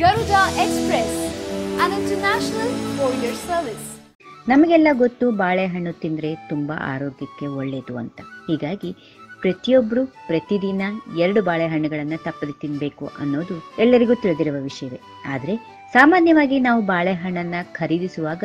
Garuda express, an international courier service. ನಮಗೆಲ್ಲ ಗೊತ್ತು ಬಾಳೆಹಣ್ಣು ತಿಂದರೆ ತುಂಬ ಆರೋಗ್ಯಕ್ಕೆ ಒಳ್ಳೆಯದು ಅಂತ. ಹೀಗಾಗಿ ಪ್ರತಿಯೊಬ್ಬರು ಪ್ರತಿದಿನ ಎರಡು ಬಾಳೆಹಣ್ಣುಗಳನ್ನು ತಪ್ಪದೆ ತಿನ್ನಬೇಕು ಅನ್ನೋದು ಎಲ್ಲರಿಗೂ ತಿಳಿದಿರುವ ವಿಷಯವೇ. ಆದರೆ ಸಾಮಾನ್ಯವಾಗಿ ನಾವು ಬಾಳೆಹಣ್ಣನ್ನ ಖರೀದಿಸುವಾಗ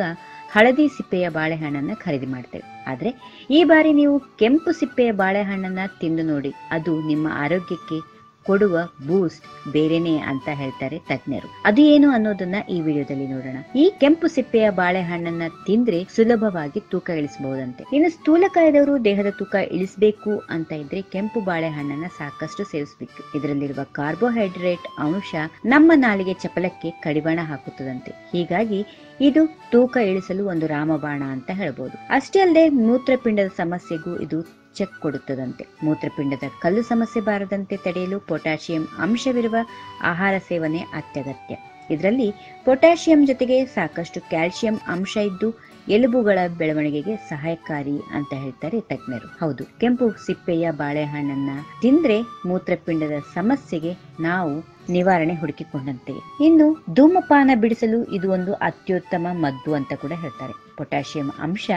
ಹಳದಿ ಸಿಪ್ಪೆಯ ಬಾಳೆಹಣ್ಣನ್ನ ಖರೀದಿ ಮಾಡ್ತೇವೆ. ಆದರೆ ಈ ಬಾರಿ ನೀವು ಕೆಂಪು ಸಿಪ್ಪೆಯ ಬಾಳೆಹಣ್ಣನ್ನ ತಿಂದು ನೋಡಿ, ಅದು ನಿಮ್ಮ ಆರೋಗ್ಯಕ್ಕೆ ಕೊಡುವ ಬೂಸ್ಟ್ ಬೇರೆನೆ ಅಂತ ಹೇಳ್ತಾರೆ ತಜ್ಞರು. ಅದು ಏನು ಅನ್ನೋದನ್ನ ಈ ವಿಡಿಯೋದಲ್ಲಿ ನೋಡೋಣ. ಈ ಕೆಂಪು ಸಿಪ್ಪೆಯ ಬಾಳೆಹಣ್ಣನ್ನ ತಿಂದ್ರೆ ಸುಲಭವಾಗಿ ತೂಕ ಇಳಿಸಬಹುದಂತೆ. ಇನ್ನು ಸ್ಥೂಲಕಾಯದವರು ದೇಹದ ತೂಕ ಇಳಿಸಬೇಕು ಅಂತ ಇದ್ರೆ ಕೆಂಪು ಬಾಳೆಹಣ್ಣನ್ನ ಸಾಕಷ್ಟು ಸೇವಿಸಬೇಕು. ಇದರಲ್ಲಿರುವ ಕಾರ್ಬೋಹೈಡ್ರೇಟ್ ಅಂಶ ನಮ್ಮ ನಾಲಿಗೆ ಚಪಲಕ್ಕೆ ಕಡಿವಾಣ ಹಾಕುತ್ತದಂತೆ. ಹೀಗಾಗಿ ಇದು ತೂಕ ಇಳಿಸಲು ಒಂದು ರಾಮಬಾಣ ಅಂತ ಹೇಳ್ಬೋದು. ಅಷ್ಟೇ ಅಲ್ಲದೆ ಮೂತ್ರಪಿಂಡದ ಸಮಸ್ಯೆಗೂ ಇದು ಚೆಕ್ ಕೊಡುತ್ತದಂತೆ. ಮೂತ್ರಪಿಂಡದ ಕಲ್ಲು ಸಮಸ್ಯೆ ಬಾರದಂತೆ ತಡೆಯಲು ಪೊಟ್ಯಾಷಿಯಂ ಅಂಶವಿರುವ ಆಹಾರ ಸೇವನೆ ಅತ್ಯಗತ್ಯ. ಇದರಲ್ಲಿ ಪೊಟ್ಯಾಷಿಯಂ ಜೊತೆಗೆ ಸಾಕಷ್ಟು ಕ್ಯಾಲ್ಸಿಯಂ ಅಂಶ ಇದ್ದು ಎಲುಬುಗಳ ಬೆಳವಣಿಗೆಗೆ ಸಹಾಯಕಾರಿ ಅಂತ ಹೇಳ್ತಾರೆ ತಜ್ಞರು. ಹೌದು. ಕೆಂಪು ಸಿಪ್ಪೆಯ ಬಾಳೆಹಣ್ಣನ್ನ ತಿಂದ್ರೆ ಮೂತ್ರಪಿಂಡದ ಸಮಸ್ಯೆಗೆ ನಾವು ನಿವಾರಣೆ ಹುಡುಕಿಕೊಂಡಂತೆ. ಇನ್ನು ಧೂಮಪಾನ ಬಿಡಿಸಲು ಇದು ಒಂದು ಅತ್ಯುತ್ತಮ ಮದ್ದು ಅಂತ ಕೂಡ ಹೇಳ್ತಾರೆ. ಪೊಟ್ಯಾಷಿಯಂ ಅಂಶ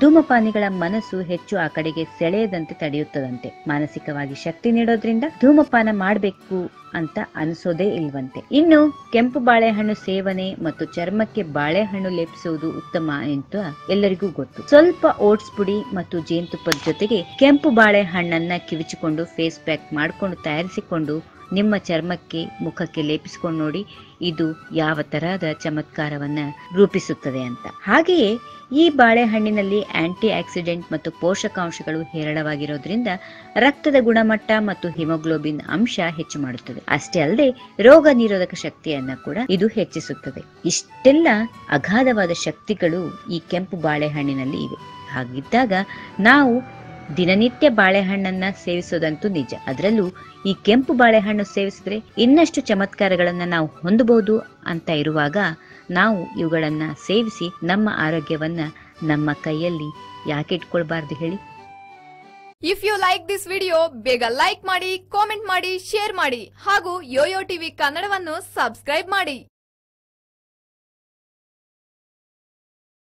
ಧೂಮಪಾನಿಗಳ ಮನಸ್ಸು ಹೆಚ್ಚು ಆ ಕಡೆಗೆ ಸೆಳೆಯದಂತೆ ತಡೆಯುತ್ತದಂತೆ. ಮಾನಸಿಕವಾಗಿ ಶಕ್ತಿ ನೀಡೋದ್ರಿಂದ ಧೂಮಪಾನ ಮಾಡಬೇಕು ಅಂತ ಅನಿಸೋದೇ ಇಲ್ವಂತೆ. ಇನ್ನು ಕೆಂಪು ಬಾಳೆಹಣ್ಣು ಸೇವನೆ ಮತ್ತು ಚರ್ಮಕ್ಕೆ ಬಾಳೆಹಣ್ಣು ಲೇಪಿಸುವುದು ಉತ್ತಮ ಅಂತ ಎಲ್ಲರಿಗೂ ಗೊತ್ತು. ಸ್ವಲ್ಪ ಓಟ್ಸ್ ಪುಡಿ ಮತ್ತು ಜೇನುತುಪ್ಪದ ಜೊತೆಗೆ ಕೆಂಪು ಬಾಳೆ ಹಣ್ಣನ್ನ ಕಿವಿಚಿಕೊಂಡು ಫೇಸ್ ಪ್ಯಾಕ್ ಮಾಡಿಕೊಂಡು ತಯಾರಿಸಿಕೊಂಡು ನಿಮ್ಮ ಚರ್ಮಕ್ಕೆ ಮುಖಕ್ಕೆ ಲೇಪಿಸಿಕೊಂಡು ನೋಡಿ, ಇದು ಯಾವ ತರಹದ ಚಮತ್ಕಾರವನ್ನ ರೂಪಿಸುತ್ತದೆ ಅಂತ. ಹಾಗೆಯೇ ಈ ಬಾಳೆಹಣ್ಣಿನಲ್ಲಿ ಆಂಟಿ ಆಕ್ಸಿಡೆಂಟ್ ಮತ್ತು ಪೋಷಕಾಂಶಗಳು ಹೇರಳವಾಗಿರೋದ್ರಿಂದ ರಕ್ತದ ಗುಣಮಟ್ಟ ಮತ್ತು ಹಿಮೋಗ್ಲೋಬಿನ್ ಅಂಶ ಹೆಚ್ಚು ಮಾಡುತ್ತದೆ. ಅಷ್ಟೇ ಅಲ್ಲದೆ ರೋಗ ನಿರೋಧಕ ಶಕ್ತಿಯನ್ನ ಕೂಡ ಇದು ಹೆಚ್ಚಿಸುತ್ತದೆ. ಇಷ್ಟೆಲ್ಲ ಅಗಾಧವಾದ ಶಕ್ತಿಗಳು ಈ ಕೆಂಪು ಬಾಳೆಹಣ್ಣಿನಲ್ಲಿ ಇವೆ. ಹಾಗಿದ್ದಾಗ ನಾವು ದಿನನಿತ್ಯ ಬಾಳೆಹಣ್ಣನ್ನ ಸೇವಿಸೋದಂತೂ ನಿಜ. ಅದರಲ್ಲೂ ಈ ಕೆಂಪು ಬಾಳೆಹಣ್ಣು ಸೇವಿಸಿದ್ರೆ ಇನ್ನಷ್ಟು ಚಮತ್ಕಾರಗಳನ್ನ ನಾವು ಹೊಂದಬಹುದು ಅಂತ ಇರುವಾಗ ನಾವು ಇವುಗಳನ್ನ ಸೇವಿಸಿ ನಮ್ಮ ಆರೋಗ್ಯವನ್ನ ನಮ್ಮ ಕೈಯಲ್ಲಿ ಯಾಕೆ ಇಟ್ಕೊಳ್ಬಾರ್ದು ಹೇಳಿ? If you like this video ಬೇಗ ಲೈಕ್ ಮಾಡಿ ಕಾಮೆಂಟ್ ಮಾಡಿ ಶೇರ್ ಮಾಡಿ ಹಾಗೂ ಯೋಯೋ ಟಿವಿ ಕನ್ನಡವನ್ನು ಸಬ್ಸ್ಕ್ರೈಬ್ ಮಾಡಿ.